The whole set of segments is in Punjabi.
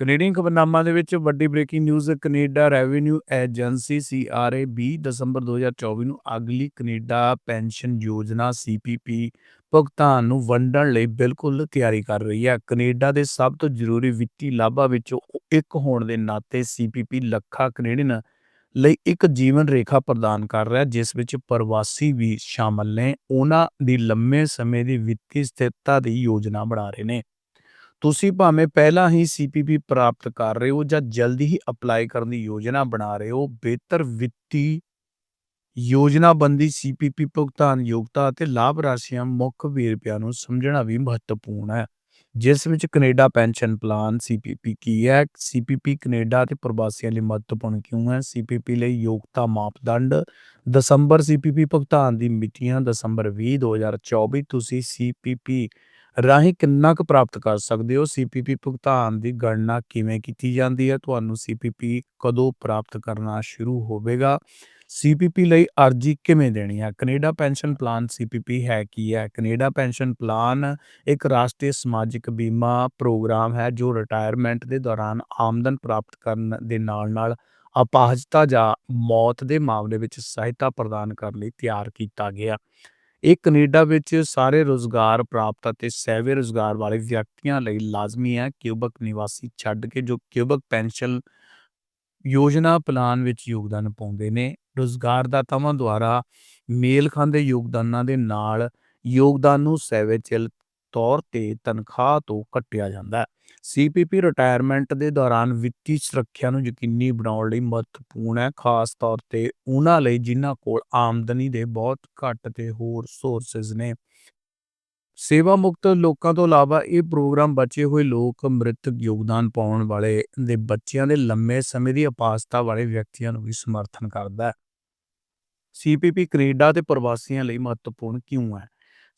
ਕੈਨੇਡੀਅਨ ਖਬਰਨਾਮਾ ਦੇ ਵਿੱਚ ਵੱਡੀ breaking news Canada revenue agency CRA 20 ਦਸੰਬਰ 2024 ਨੂੰ ਅਗਲੀ ਕੈਨੇਡਾ ਪੈਨਸ਼ਨ ਯੋਜਨਾ ਸੀਪੀਪੀ ਭੁਗਤਾਨ ਨੂੰ ਵੰਡਣ ਲਈ ਬਿਲਕੁਲ ਤਿਆਰੀ ਕਰ ਰਹੀ ਹੈ। ਕੈਨੇਡਾ ਦੇ ਸਭ ਤੋਂ ਜ਼ਰੂਰੀ ਵਿੱਤੀ ਲਾਭਾਂ ਵਿੱਚੋਂ ਇੱਕ ਹੋਣ ਦੇ ਨਾਤੇ ਸੀਪੀਪੀ ਲੱਖਾਂ ਕੈਨੇਡੀਅਨ ਲਈ ਇੱਕ ਜੀਵਨ ਰੇਖਾ ਪ੍ਰਦਾਨ ਕਰ ਰਿਹਾ ਜਿਸ ਵਿੱਚ ਪ੍ਰਵਾਸੀ ਵੀ ਸ਼ਾਮਲ ਨੇ। ਉਹਨਾਂ ਦੀ ਲੰਮੇ ਸਮੇਂ ਦੀ ਵਿੱਤੀ ਸਥਿਰਤਾ ਦੀ ਯੋਜਨਾ ਬਣਾ ਰਹੇ ਨੇ। ਤੁਸੀਂ ਭਾਵੇਂ ਪਹਿਲਾਂ ਹੀ ਸੀਪੀਪੀ ਪ੍ਰਾਪਤ ਕਰ ਰਹੇ ਹੋ ਜਾਂ ਜਲਦੀ ਹੀ ਅਪਲਾਈ ਕਰਨ ਦੀ ਯੋਜਨਾ ਬਣਾ ਰਹੇ ਹੋ, ਬਿਹਤਰ ਵਿੱਤੀ ਯੋਜਨਾਬੰਦੀ ਸੀਪੀਪੀ ਭੁਗਤਾਨ ਯੋਗਤਾ ਅਤੇ ਲਾਭ ਰਾਸ਼ੀਆਂ ਮੁੱਖ ਵੇਰਵਿਆਂ ਨੂੰ ਸਮਝਣਾ ਵੀ ਮਹੱਤਵਪੂਰਨ ਹੈ। ਜਿਸ ਵਿੱਚ ਕੈਨੇਡਾ ਪੈਨਸ਼ਨ ਪਲਾਨ ਸੀਪੀਪੀ ਕੀ ਹੈ? ਸੀਪੀਪੀ ਕੈਨੇਡਾ ਅਤੇ ਪ੍ਰਵਾਸੀਆਂ ਲਈ ਮਹੱਤਵਪੂਰਨ ਕਿਉਂ ਹੈ? ਸੀਪੀਪੀ ਲਈ ਯੋਗਤਾ ਮਾਪਦੰਡ, ਦਸੰਬਰ ਸੀਪੀਪੀ ਭੁਗਤਾਨ ਦੀ ਮਿਤੀਆਂ, ਦਸੰਬਰ 20 2024 ਤੁਸੀਂ ਸੀਪੀਪੀ ਰਾਹੀਂ ਕਿੰਨਾ ਕੁ ਪ੍ਰਾਪਤ ਕਰ ਸਕਦੇ ਹੋ? ਸੀਪੀਪੀ ਭੁਗਤਾਨ ਦੀ ਗਣਨਾ ਕਿਵੇਂ ਕੀਤੀ ਜਾਂਦੀ ਹੈ? ਤੁਹਾਨੂੰ ਸੀਪੀਪੀ ਕਦੋਂ ਪ੍ਰਾਪਤ ਕਰਨਾ ਸ਼ੁਰੂ ਹੋਵੇਗਾ? ਸੀਪੀਪੀ ਲਈ ਅਰਜ਼ੀ ਕਿਵੇਂ ਦੇਣੀ ਹੈ? ਕੈਨੇਡਾ ਪੈਨਸ਼ਨ ਪਲਾਨ ਸੀਪੀਪੀ ਹੈ ਕੀ ਹੈ? ਕੈਨੇਡਾ ਪੈਨਸ਼ਨ ਪਲਾਨ ਇੱਕ ਰਾਸ਼ਟਰੀ ਸਮਾਜਿਕ ਬੀਮਾ ਪ੍ਰੋਗਰਾਮ ਹੈ, ਜੋ ਰਿਟਾਇਰਮੈਂਟ ਦੇ ਦੌਰਾਨ ਆਮਦਨ ਪ੍ਰਾਪਤ ਕਰਨ ਦੇ ਨਾਲ-ਨਾਲ ਅਪਾਹਜਤਾ ਜਾਂ ਮੌਤ ਦੇ ਮਾਮਲੇ ਵਿੱਚ ਸਹਾਇਤਾ ਪ੍ਰਦਾਨ ਕਰਨ ਲਈ ਤਿਆਰ ਕੀਤਾ ਗਿਆ। ਇਹ ਕੈਨੇਡਾ ਵਿੱਚ ਸਾਰੇ ਰੋਜ਼ਗਾਰ ਪ੍ਰਾਪਤ ਅਤੇ ਸੈਵੇ ਰੋਜ਼ਗਾਰ ਵਾਲੇ ਵਿਅਕਤੀਆਂ ਲਈ ਲਾਜ਼ਮੀ ਹੈ। ਕਿਊਬਕ ਨਿਵਾਸੀ ਛੱਡ ਕੇ ਜੋ ਕਿਊਬਕ ਪੈਨਸ਼ਨ ਯੋਜਨਾ ਪਲਾਨ ਵਿੱਚ ਯੋਗਦਾਨ ਪਾਉਂਦੇ ਨੇ ਰੋਜ਼ਗਾਰਦਾਤਾਵਾਂ ਦੁਆਰਾ ਮੇਲ ਖਾਂਦੇ ਯੋਗਦਾਨਾਂ ਦੇ ਨਾਲ ਯੋਗਦਾਨ ਨੂੰ ਸੈਵੇਚਲ ਤੌਰ ਤੇ ਤਨਖਾਹ ਤੋਂ ਕੱਟਿਆ ਜਾਂਦਾ ਹੈ। ਸੀਪੀਪੀ ਰਿਟਾਇਰਮੈਂਟ ਦੇ ਦੌਰਾਨ ਵਿੱਤੀ ਸੁਰੱਖਿਆ ਨੂੰ ਯਕੀਨੀ ਬਣਾਉਣ ਲਈ ਮਹੱਤਵਪੂਰਨ ਹੈ, ਖਾਸ ਤੌਰ ਤੇ ਉਹਨਾਂ ਲਈ ਜਿਨ੍ਹਾਂ ਕੋਲ ਆਮਦਨੀ ਦੇ ਬਹੁਤ ਘੱਟ ਤੇ ਹੋਰ ਸੋਰਸਸ ਨੇ। ਸੇਵਾ ਮੁਕਤ ਲੋਕਾਂ ਤੋਂ ਇਲਾਵਾ ਇਹ ਪ੍ਰੋਗਰਾਮ ਬਚੇ ਹੋਏ ਲੋਕ ਮ੍ਰਿਤਕ ਯੋਗਦਾਨ ਪਾਉਣ ਵਾਲੇ ਦੇ ਬੱਚਿਆਂ ਦੇ ਲੰਮੇ ਸਮੇਂ ਦੀ ਅਪਾਸਤਾ ਵਾਲੇ ਵਿਅਕਤੀਆਂ ਨੂੰ ਵੀ ਸਮਰਥਨ ਕਰਦਾ ਹੈ। ਸੀਪੀਪੀ ਕੈਨੇਡਾ ਤੇ ਪ੍ਰਵਾਸੀਆਂ ਲਈ ਮਹੱਤਵਪੂਰਨ ਕਿਉਂ ਹੈ?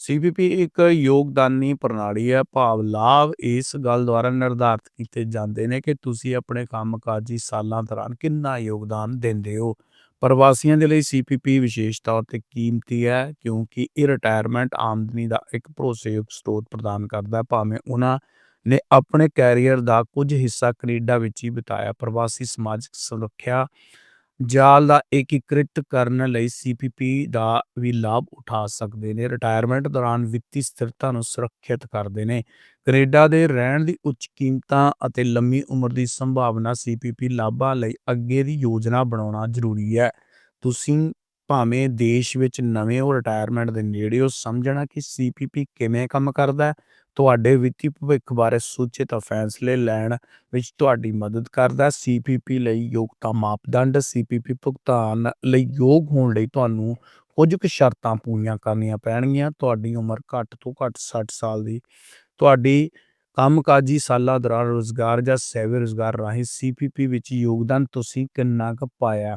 ਸੀਪੀਪੀ ਇੱਕ ਯੋਗਦਾਨੀ ਪ੍ਰਣਾਲੀ ਹੈ। ਭਾਵ ਲਾਭ ਇਸ ਗੱਲ ਦੁਆਰਾ ਨਿਰਧਾਰਤ ਕੀਤੇ ਜਾਂਦੇ ਨੇ ਕਿ ਤੁਸੀਂ ਆਪਣੇ ਕੰਮਕਾਜੀ ਸਾਲਾਂ ਦੌਰਾਨ ਕਿੰਨਾ ਯੋਗਦਾਨ ਦਿੰਦੇ ਹੋ। ਪ੍ਰਵਾਸੀਆਂ ਦੇ ਲਈ ਸੀਪੀਪੀ ਵਿਸ਼ੇਸ਼ ਤੌਰ ਤੇ ਕੀਮਤੀ ਹੈ ਕਿਉਂਕਿ ਇਹ ਰਿਟਾਇਰਮੈਂਟ ਆਮਦਨੀ ਦਾ ਇੱਕ ਭਰੋਸੇਯੋਗ ਸਰੋਤ ਪ੍ਰਦਾਨ ਕਰਦਾ ਹੈ। ਭਾਵੇਂ ਉਹਨਾਂ ਨੇ ਆਪਣੇ ਕੈਰੀਅਰ ਦਾ ਕੁਝ ਹਿੱਸਾ ਕੈਨੇਡਾ ਵਿੱਚ ਹੀ ਬਿਤਾਇਆ, ਪ੍ਰਵਾਸੀ ਸਮਾਜਿਕ ਸੁਰੱਖਿਆ ਜਾਲ ਦਾ ਏਕੀਕ੍ਰਿਤ ਕਰਨ ਲਈ ਸੀਪੀਪੀ ਦਾ ਵੀ ਲਾਭ ਉਠਾ ਸਕਦੇ ਨੇ। ਰਿਟਾਇਰਮੈਂਟ ਦੌਰਾਨ ਵਿੱਤੀ ਸਥਿਰਤਾ ਨੂੰ ਸੁਰੱਖਿਅਤ ਕਰਦੇ ਨੇ। ਕੈਨੇਡਾ ਦੇ ਰਹਿਣ ਦੀ ਉੱਚ ਕੀਮਤਾਂ ਅਤੇ ਲੰਮੀ ਉਮਰ ਦੀ ਸੰਭਾਵਨਾ ਸੀਪੀਪੀ ਲਾਭਾਂ ਲਈ ਅੱਗੇ ਦੀ ਯੋਜਨਾ ਬਣਾਉਣਾ ਜ਼ਰੂਰੀ ਹੈ। ਤੁਸੀਂ ਭਾਵੇਂ ਦੇਸ਼ ਵਿੱਚ ਨਵੇਂ ਹੋ ਰਿਟਾਇਰਮੈਂਟ ਦੇ ਨੇੜੇ ਹੋ, ਸਮਝਣਾ ਕਿ ਸੀਪੀਪੀ ਕਿਵੇਂ ਕੰਮ ਕਰਦਾ ਹੈ। ਤੁਹਾਡੇ ਵਿੱਤੀ ਭਵਿੱਖ ਬਾਰੇ ਸੂਚਿਤ ਫੈਸਲੇ ਲੈਣ ਵਿੱਚ ਤੁਹਾਡੀ ਮਦਦ ਕਰਦਾ। ਸੀਪੀਪੀ ਲਈ ਯੋਗਤਾ ਮਾਪਦੰਡ ਸੀਪੀਪੀ ਭੁਗਤਾਨ ਲਈ ਯੋਗ ਹੋਣ ਲਈ ਤੁਹਾਨੂੰ ਕੁਝ ਕੁ ਸ਼ਰਤਾਂ ਪੂਰੀਆਂ ਕਰਨੀਆਂ ਪੈਣਗੀਆਂ। ਤੁਹਾਡੀ ਉਮਰ ਘੱਟ ਤੋਂ ਘੱਟ 60 ਸਾਲ ਦੀ, ਤੁਹਾਡੀ ਕੰਮਕਾਜੀ ਸਾਲਾਂ ਦੌਰਾਨ ਰੋਜ਼ਗਾਰ ਜਾਂ ਸੈਵੇ ਰੋਜ਼ਗਾਰ ਰਾਹੀਂ ਸੀਪੀਪੀ ਵਿੱਚ ਯੋਗਦਾਨ ਤੁਸੀਂ ਕਿੰਨਾ ਕੁ ਪਾਇਆ?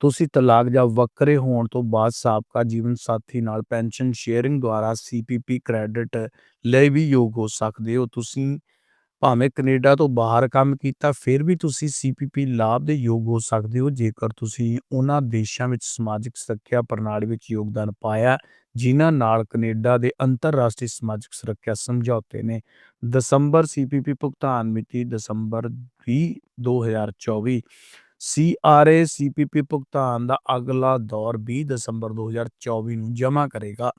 ਤੁਸੀਂ ਤਲਾਕ ਜਾਂ ਵੱਖਰੇ ਹੋਣ ਤੋਂ ਬਾਅਦ ਸਾਬਕਾ ਜੀਵਨ ਸਾਥੀ ਨਾਲ ਪੈਨਸ਼ਨ ਸ਼ੇਅਰਿੰਗ ਦੁਆਰਾ ਸੀਪੀਪੀ ਕ੍ਰੈਡਿਟ ਲਈ ਵੀ ਯੋਗ ਹੋ ਸਕਦੇ ਹੋ। ਤੁਸੀਂ ਭਾਵੇਂ ਕੈਨੇਡਾ ਤੋਂ ਬਾਹਰ ਕੰਮ ਕੀਤਾ, ਫਿਰ ਵੀ ਤੁਸੀਂ ਸੀਪੀਪੀ ਲਾਭ ਦੇ ਯੋਗ ਹੋ ਸਕਦੇ ਹੋ। ਜੇਕਰ ਤੁਸੀਂ ਉਹਨਾਂ ਦੇਸ਼ਾਂ ਵਿੱਚ ਸਮਾਜਿਕ ਸੁਰੱਖਿਆ ਪ੍ਰਣਾਲੀ ਵਿੱਚ ਯੋਗਦਾਨ ਪਾਇਆ, ਜਿਨ੍ਹਾਂ ਨਾਲ ਕੈਨੇਡਾ ਦੇ ਅੰਤਰਰਾਸ਼ਟਰੀ ਸਮਾਜਿਕ ਸੁਰੱਖਿਆ ਸਮਝੌਤੇ ਨੇ, ਦਸੰਬਰ ਸੀਪੀਪੀ ਭੁਗਤਾਨ ਮਿਤੀ ਦਸੰਬਰ 20 2024 ਸੀਆਰਏ ਸੀਪੀਪੀ ਭੁਗਤਾਨ ਦਾ ਅਗਲਾ ਦੌਰ 20 ਦਸੰਬਰ 2024 ਨੂੰ ਜਮ੍ਹਾਂ ਕਰੇਗਾ।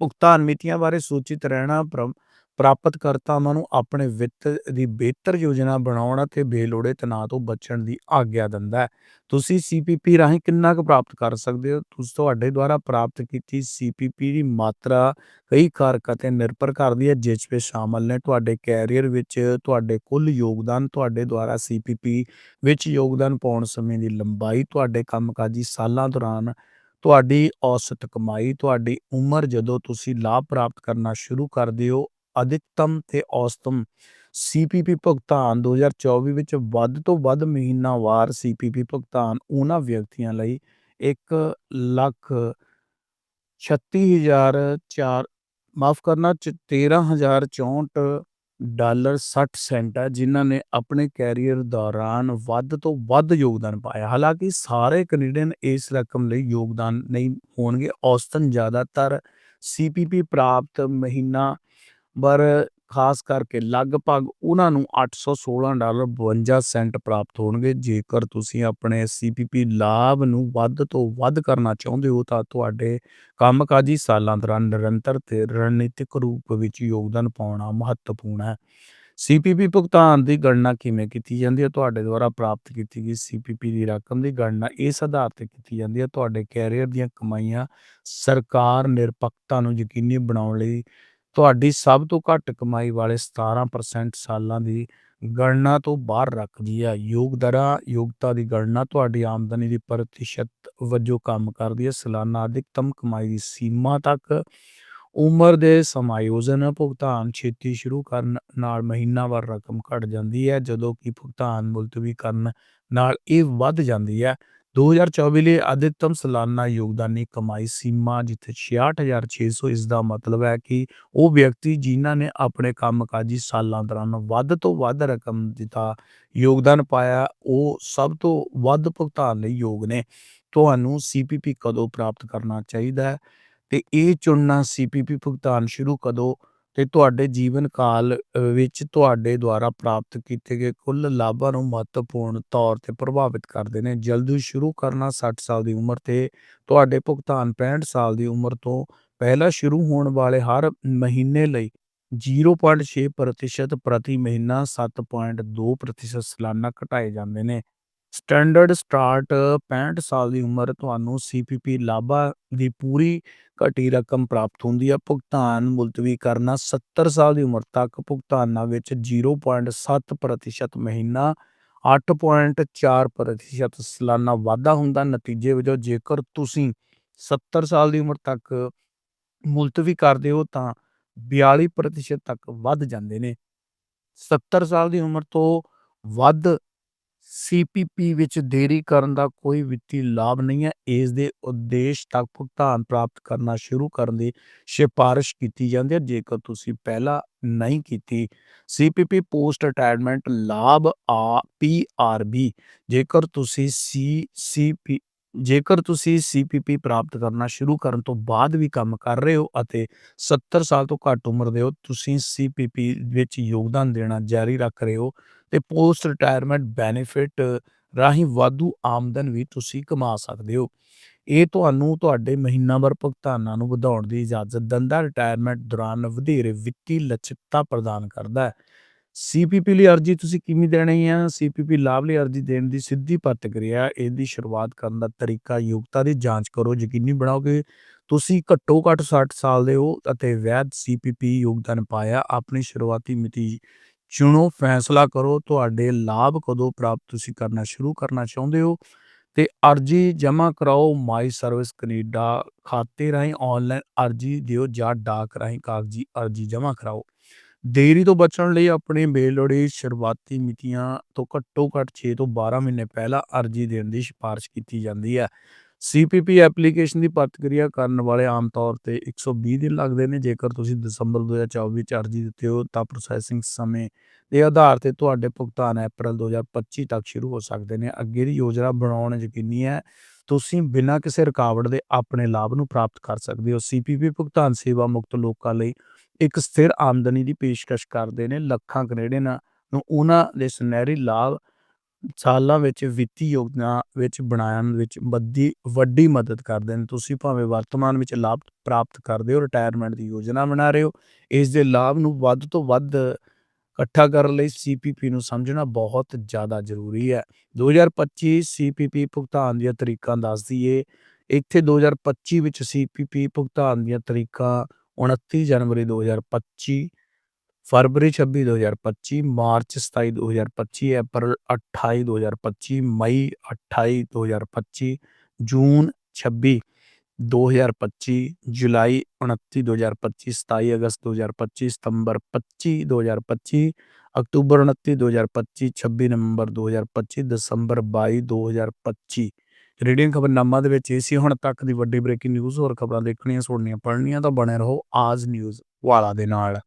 ਭੁਗਤਾਨ ਮਿਤੀਆਂ ਬਾਰੇ ਸੂਚਿਤ ਰਹਿਣਾ ਪ੍ਰ- ਪ੍ਰਾਪਤਕਰਤਾਵਾਂ ਨੂੰ ਆਪਣੇ ਵਿੱਤ ਦੀ ਬਿਹਤਰ ਯੋਜਨਾ ਬਣਾਉਣ ਅਤੇ ਬੇਲੋੜੇ ਤਣਾਅ ਤੋਂ ਬਚਣ ਦੀ ਆਗਿਆ ਦਿੰਦਾ ਹੈ। ਤੁਸੀਂ ਸੀਪੀਪੀ ਰਾਹੀਂ ਕਿੰਨਾ ਕੁ ਪ੍ਰਾਪਤ ਕਰ ਸਕਦੇ ਹੋ? ਤੁਸੀਂ ਤੁਹਾਡੇ ਦੁਆਰਾ ਪ੍ਰਾਪਤ ਕੀਤੀ ਸੀਪੀਪੀ ਦੀ ਮਾਤਰਾ ਕਈ ਕਾਰਕਾਂ ਤੇ ਨਿਰਭਰ ਕਰਦੀ ਹੈ, ਜਿਸ ਵਿੱਚ ਸ਼ਾਮਲ ਨੇ ਤੁਹਾਡੇ ਕੈਰੀਅਰ ਵਿੱਚ ਤੁਹਾਡੇ ਕੁੱਲ ਯੋਗਦਾਨ, ਤੁਹਾਡੇ ਦੁਆਰਾ ਸੀਪੀਪੀ ਵਿੱਚ ਯੋਗਦਾਨ ਪਾਉਣ ਸਮੇਂ ਦੀ ਲੰਬਾਈ, ਤੁਹਾਡੇ ਕੰਮਕਾਜੀ ਸਾਲਾਂ ਦੌਰਾਨ ਤੁਹਾਡੀ ਔਸਤ ਕਮਾਈ, ਤੁਹਾਡੀ ਉਮਰ ਜਦੋਂ ਤੁਸੀਂ ਲਾਭ ਪ੍ਰਾਪਤ ਕਰਨਾ ਸ਼ੁਰੂ ਕਰਦੇ ਹੋ ਅਧਿਕਤਮ ਤੇ ਔਸਤਮ। ਸੀਪੀਪੀ ਭੁਗਤਾਨ 2024 ਵਿੱਚ ਵੱਧ ਤੋਂ ਵੱਧ ਮਹੀਨਾਵਾਰ ਸੀਪੀਪੀ ਭੁਗਤਾਨ ਉਹਨਾਂ ਵਿਅਕਤੀਆਂ ਲਈ 1 ਲੱਖ 36004 ਮਾਫ ਕਰਨਾ 13064 ਡਾਲਰ 60 ਸੈਂਟ ਹੈ, ਜਿਨ੍ਹਾਂ ਨੇ ਆਪਣੇ ਕੈਰੀਅਰ ਦੌਰਾਨ ਵੱਧ ਤੋਂ ਵੱਧ ਯੋਗਦਾਨ ਪਾਇਆ। ਹਾਲਾਂਕਿ ਸਾਰੇ ਕੈਨੇਡੀਅਨ ਇਸ ਰਕਮ ਲਈ ਯੋਗਦਾਨ ਨਹੀਂ ਹੋਣਗੇ, ਔਸਤਨ ਜ਼ਿਆਦਾਤਰ ਸੀਪੀਪੀ ਪ੍ਰਾਪਤ ਮਹੀਨਾ ਪਰ ਖਾਸ ਕਰਕੇ ਲਗਭਗ ਉਹਨਾਂ ਨੂੰ $816.52 ਪ੍ਰਾਪਤ ਹੋਣਗੇ। ਜੇਕਰ ਤੁਸੀਂ ਆਪਣੇ ਸੀਪੀਪੀ ਲਾਭ ਨੂੰ ਵੱਧ ਤੋਂ ਵੱਧ ਕਰਨਾ ਚਾਹੁੰਦੇ ਹੋ, ਤਾਂ ਤੁਹਾਡੇ ਕੰਮਕਾਜੀ ਸਾਲਾਂ ਦੌਰਾਨ ਨਿਰੰਤਰ ਤੇ ਰਣਨੀਤਿਕ ਰੂਪ ਵਿੱਚ ਯੋਗਦਾਨ ਪਾਉਣਾ ਮਹੱਤਵਪੂਰਨ ਹੈ। ਸੀਪੀਪੀ ਭੁਗਤਾਨ ਦੀ ਗਣਨਾ ਕਿਵੇਂ ਕੀਤੀ ਜਾਂਦੀ ਹੈ? ਤੁਹਾਡੇ ਦੁਆਰਾ ਪ੍ਰਾਪਤ ਕੀਤੀ ਗਈ ਸੀਪੀਪੀ ਦੀ ਰਕਮ ਦੀ ਗਣਨਾ ਇਸ ਆਧਾਰ ਤੇ ਕੀਤੀ ਜਾਂਦੀ ਹੈ। ਤੁਹਾਡੇ ਕੈਰੀਅਰ ਦੀਆਂ ਕਮਾਈਆਂ ਸਰਕਾਰ ਨਿਰਪੱਖਤਾ ਨੂੰ ਯਕੀਨੀ ਬਣਾਉਣ ਲਈ ਤੁਹਾਡੀ ਸਭ ਤੋਂ ਘੱਟ ਕਮਾਈ ਵਾਲੇ 17% ਸਾਲਾਂ ਦੀ ਗਣਨਾ ਤੋਂ ਬਾਹਰ ਰੱਖਦੀ ਹੈ ਯੋਗ ਦਰਾਂ, ਯੋਗਤਾ ਦੀ ਗਣਨਾ ਤੁਹਾਡੀ ਆਮਦਨੀ ਦੀ ਪ੍ਰਤੀਸ਼ਤ ਵਜੋਂ ਕੰਮ ਕਰਦੀ ਹੈ ਸਾਲਾਨਾ ਅਧਿਕਤਮ ਕਮਾਈ ਦੀ ਸੀਮਾ ਤੱਕ ਉਮਰ ਦੇ ਸਮਾਯੋਜਨ ਭੁਗਤਾਨ ਛੇਤੀ ਸ਼ੁਰੂ ਕਰਨ ਨਾਲ ਮਹੀਨਾਵਾਰ ਰਕਮ ਘਟ ਜਾਂਦੀ ਹੈ, ਜਦੋਂ ਕਿ ਭੁਗਤਾਨ ਮੁਲਤਵੀ ਕਰਨ ਨਾਲ ਇਹ ਵੱਧ ਜਾਂਦੀ ਹੈ। 2024 ਲਈ ਅਧਿਕਤਮ ਸਾਲਾਨਾ ਯੋਗਦਾਨੀ ਕਮਾਈ ਸੀਮਾ ਜਿੱਥੇ 66600 ਇਸ ਦਾ ਮਤਲਬ ਹੈ ਕਿ ਉਹ ਵਿਅਕਤੀ ਜਿਨ੍ਹਾਂ ਨੇ ਆਪਣੇ ਕੰਮਕਾਜੀ ਸਾਲਾਂ ਦੌਰਾਨ ਵੱਧ ਤੋਂ ਵੱਧ ਰਕਮ ਦਿੱਤਾ ਯੋਗਦਾਨ ਪਾਇਆ, ਉਹ ਸਭ ਤੋਂ ਵੱਧ ਭੁਗਤਾਨ ਲਈ ਯੋਗ ਨੇ। ਤੁਹਾਨੂੰ ਸੀਪੀਪੀ ਕਦੋਂ ਪ੍ਰਾਪਤ ਕਰਨਾ ਚਾਹੀਦਾ ਹੈ? ਤੇ ਇਹ ਚੁਣਨਾ ਸੀਪੀਪੀ ਭੁਗਤਾਨ ਸ਼ੁਰੂ ਕਦੋਂ ਤੇ ਤੁਹਾਡੇ ਜੀਵਨ ਕਾਲ ਵਿੱਚ ਤੁਹਾਡੇ ਦੁਆਰਾ ਪ੍ਰਾਪਤ ਕੀਤੇ ਗਏ ਕੁੱਲ ਲਾਭਾਂ ਨੂੰ ਮਹੱਤਵਪੂਰਨ ਤੌਰ ਤੇ ਪ੍ਰਭਾਵਿਤ ਕਰਦੇ ਨੇ। ਜਲਦੀ ਸ਼ੁਰੂ ਕਰਨਾ 60 ਸਾਲ ਦੀ ਉਮਰ ਤੇ ਤੁਹਾਡੇ ਭੁਗਤਾਨ 65 ਸਾਲ ਦੀ ਉਮਰ ਤੋਂ ਪਹਿਲਾਂ ਸ਼ੁਰੂ ਹੋਣ ਵਾਲੇ ਹਰ ਮਹੀਨੇ ਲਈ 0.6% ਪ੍ਰਤੀ ਮਹੀਨਾ 7.2% ਸਾਲਾਨਾ ਘਟਾਏ ਜਾਂਦੇ ਨੇ। ਸਟੈਂਡਰਡ ਸਟਾਰਟ 65 ਸਾਲ ਦੀ ਉਮਰ ਤੁਹਾਨੂੰ ਸੀਪੀਪੀ ਲਾਭਾ ਦੀ ਪੂਰੀ ਘਟੀ ਰਕਮ ਪ੍ਰਾਪਤ ਹੁੰਦੀ ਹੈ ਭੁਗਤਾਨ ਮੁਲਤਵੀ ਕਰਨਾ 70 ਸਾਲ ਦੀ ਉਮਰ ਤੱਕ, ਭੁਗਤਾਨਾਂ ਵਿੱਚ 0.7% ਮਹੀਨਾ 8.4% ਸਾਲਾਨਾ ਵਾਧਾ ਹੁੰਦਾ। ਨਤੀਜੇ ਵਜੋਂ ਜੇਕਰ ਤੁਸੀਂ 70 ਸਾਲ ਦੀ ਉਮਰ ਤੱਕ ਮੁਲਤਵੀ ਕਰਦੇ ਹੋ ਤਾਂ 42% ਤੱਕ ਵੱਧ ਜਾਂਦੇ ਨੇ। 70 ਸਾਲ ਦੀ ਉਮਰ ਤੋਂ ਵੱਧ ਸੀਪੀਪੀ ਵਿੱਚ ਦੇਰੀ ਕਰਨ ਦਾ ਕੋਈ ਵਿੱਤੀ ਲਾਭ ਨਹੀਂ ਹੈ। ਇਸ ਦੇ ਉਦੇਸ਼ ਤੱਕ ਭੁਗਤਾਨ ਪ੍ਰਾਪਤ ਕਰਨਾ ਸ਼ੁਰੂ ਕਰਨ ਦੀ ਸਿਫਾਰਿਸ਼ ਕੀਤੀ ਜਾਂਦੀ ਹੈ। ਜੇਕਰ ਤੁਸੀਂ ਪਹਿਲਾਂ ਨਹੀਂ ਕੀਤੀ ਸੀਪੀਪੀ ਪੋਸਟ ਰਿਟਾਇਰਮੈਂਟ ਲਾਭ ਆ ਪੀਆਰਬੀ ਜੇਕਰ ਤੁਸੀਂ ਸੀ ਸੀਪੀ ਜੇਕਰ ਤੁਸੀਂ ਸੀਪੀਪੀ ਪ੍ਰਾਪਤ ਕਰਨਾ ਸ਼ੁਰੂ ਕਰਨ ਤੋਂ ਬਾਅਦ ਵੀ ਕੰਮ ਕਰ ਰਹੇ ਹੋ ਅਤੇ 70 ਸਾਲ ਤੋਂ ਘੱਟ ਉਮਰ ਦੇ ਹੋ, ਤੁਸੀਂ ਸੀਪੀਪੀ ਵਿੱਚ ਯੋਗਦਾਨ ਦੇਣਾ ਜਾਰੀ ਰੱਖ ਰਹੇ ਹੋ ਤੇ ਪੋਸਟ ਰਿਟਾਇਰਮੈਂਟ ਬੈਨੀਫਿਟ ਰਾਹੀਂ ਵਾਧੂ ਆਮਦਨ ਵੀ ਤੁਸੀਂ ਕਮਾ ਸਕਦੇ ਹੋ। ਇਹ ਤੁਹਾਨੂੰ ਤੁਹਾਡੇ ਮਹੀਨਾਵਾਰ ਭੁਗਤਾਨਾਂ ਨੂੰ ਵਧਾਉਣ ਦੀ ਇਜਾਜ਼ਤ ਦਿੰਦਾ, ਰਿਟਾਇਰਮੈਂਟ ਦੌਰਾਨ ਵਧੇਰੇ ਵਿੱਤੀ ਲਚਕਤਾ ਪ੍ਰਦਾਨ ਕਰਦਾ ਹੈ। ਸੀਪੀਪੀ ਲਈ ਅਰਜ਼ੀ ਤੁਸੀਂ ਕਿਵੇਂ ਦੇਣੀ ਹੈ ਸੀਪੀਪੀ ਲਾਭ ਲਈ ਅਰਜ਼ੀ ਦੇਣ ਦੀ ਸਿੱਧੀ ਪ੍ਰਤੀਕਿਰਿਆ, ਇਹਦੀ ਸ਼ੁਰੂਆਤ ਕਰਨ ਦਾ ਤਰੀਕਾ, ਯੋਗਤਾ ਦੀ ਜਾਂਚ ਕਰੋ, ਯਕੀਨੀ ਬਣਾਓ ਕਿ ਤੁਸੀਂ ਘੱਟੋ ਘੱਟ 60 ਸਾਲ ਦੇ ਹੋ ਅਤੇ ਵੈਧ ਸੀਪੀਪੀ ਯੋਗਦਾਨ ਪਾਇਆ, ਆਪਣੀ ਸ਼ੁਰੂਆਤੀ ਮਿਤੀ ਚੁਣੋ, ਫੈਸਲਾ ਕਰੋ, ਤੁਹਾਡੇ ਲਾਭ ਕਦੋਂ ਪ੍ਰਾਪਤ ਤੁਸੀਂ ਕਰਨਾ ਸ਼ੁਰੂ ਕਰਨਾ ਚਾਹੁੰਦੇ ਹੋ ਤੇ ਅਰਜ਼ੀ ਜਮ੍ਹਾਂ ਕਰਾਓ ਮਾਈ ਸਰਵਿਸ ਕੈਨੇਡਾ ਖਾਤੇ ਰਾਹੀਂ ਆਨਲਾਈਨ ਅਰਜ਼ੀ ਦਿਓ ਜਾਂ ਡਾਕ ਰਾਹੀਂ ਕਾਗਜ਼ੀ ਅਰਜ਼ੀ ਜਮ੍ਹਾਂ ਕਰਾਓ। ਦੇਰੀ ਤੋਂ ਬਚਣ ਲਈ ਆਪਣੇ ਬੇਲੋੜੀ ਸ਼ੁਰੂਆਤੀ ਮਿਤੀਆਂ ਤੋਂ ਘੱਟੋ ਘੱਟ 6 ਤੋਂ 12 ਮਹੀਨੇ ਪਹਿਲਾਂ ਅਰਜ਼ੀ ਦੇਣ ਦੀ ਸਿਫਾਰਿਸ਼ ਕੀਤੀ ਜਾਂਦੀ ਹੈ। ਸੀਪੀਪੀ ਐਪਲੀਕੇਸ਼ਨ ਦੀ ਪ੍ਰਤੀਕਿਰਿਆ ਕਰਨ ਵਾਲੇ ਆਮ ਤੌਰ ਤੇ 120 ਦਿਨ ਲੱਗਦੇ ਨੇ। ਜੇਕਰ ਤੁਸੀਂ ਦਸੰਬਰ 2024 ਵਿੱਚ ਅਰਜ਼ੀ ਦਿੱਤੇ ਹੋ, ਤਾਂ ਪ੍ਰੋਸੈਸਿੰਗ ਸਮੇਂ ਦੇ ਆਧਾਰ ਤੇ ਤੁਹਾਡੇ ਭੁਗਤਾਨ ਅਪ੍ਰੈਲ 2025 ਤੱਕ ਸ਼ੁਰੂ ਹੋ ਸਕਦੇ ਨੇ। ਅੱਗੇ ਦੀ ਯੋਜਨਾ ਬਣਾਉਣ ਯਕੀਨੀ ਹੈ, ਤੁਸੀਂ ਬਿਨਾਂ ਕਿਸੇ ਰੁਕਾਵਟ ਦੇ ਆਪਣੇ ਲਾਭ ਨੂੰ ਪ੍ਰਾਪਤ ਕਰ ਸਕਦੇ ਹੋ। ਸੀਪੀਪੀ ਭੁਗਤਾਨ ਸੇਵਾ ਮੁਕਤ ਲੋਕਾਂ ਲਈ ਇੱਕ ਸਥਿਰ ਆਮਦਨੀ ਦੀ ਪੇਸ਼ਕਸ਼ ਕਰਦੇ ਨੇ। ਲੱਖਾਂ ਕੈਨੇਡੀਅਨ ਨੂੰ ਉਹਨਾਂ ਦੇ ਸੁਨਹਿਰੀ ਲਾਭ ਸਾਲਾਂ ਵਿੱਚ ਵਿੱਤੀ ਯੋਜਨਾ ਵਿੱਚ ਬਣਾਉਣ ਵਿੱਚ ਵੱਡੀ ਵੱਡੀ ਮਦਦ ਕਰਦੇ ਨੇ। ਤੁਸੀਂ ਭਾਵੇਂ ਵਰਤਮਾਨ ਵਿੱਚ ਲਾਭ ਪ੍ਰਾਪਤ ਕਰਦੇ ਹੋ ਰਿਟਾਇਰਮੈਂਟ ਦੀ ਯੋਜਨਾ ਬਣਾ ਰਹੇ ਹੋ, ਇਸ ਦੇ ਲਾਭ ਨੂੰ ਵੱਧ ਤੋਂ ਵੱਧ ਇਕੱਠਾ ਕਰਨ ਲਈ ਸੀਪੀਪੀ ਨੂੰ ਸਮਝਣਾ ਬਹੁਤ ਜ਼ਿਆਦਾ ਜ਼ਰੂਰੀ ਹੈ। 2025 ਸੀਪੀਪੀ ਭੁਗਤਾਨ ਦੀਆਂ ਤਰੀਕਾਂ ਦੱਸ ਦਈਏ। ਇੱਥੇ 2025 ਵਿੱਚ ਸੀਪੀਪੀ ਭੁਗਤਾਨ ਦੀਆਂ ਤਰੀਕਾਂ 29 ਜਨਵਰੀ 2025 ਫਰਵਰੀ 26 2025 ਮਾਰਚ 27 2025 ਅਪ੍ਰੈਲ 28 2025 ਮਈ 28 2025 ਜੂਨ 26 2025 ਜੁਲਾਈ 29 2025 27 ਅਗਸਤ 2025 ਸਤੰਬਰ 25 2025 ਅਕਤੂਬਰ 29 2025 26 ਨਵੰਬਰ 2025 ਦਸੰਬਰ 22 2025 ਰੇਡੀਓ ਖਬਰਨਾਮਾ ਦੇ ਵਿੱਚ ਇਹ ਸੀ ਹੁਣ ਤੱਕ ਦੀ ਵੱਡੀ ਬ੍ਰੇਕਿੰਗ ਨਿਊਜ਼ ਹੋਰ ਖਬਰਾਂ ਦੇਖਣੀਆਂ ਸੁਣਨੀਆਂ ਪੜ੍ਹਨੀਆਂ ਤਾਂ ਬਣੇ ਰਹੋ ਆਜ ਨਿਊਜ਼ ਵਾਲਾ ਦੇ ਨਾਲ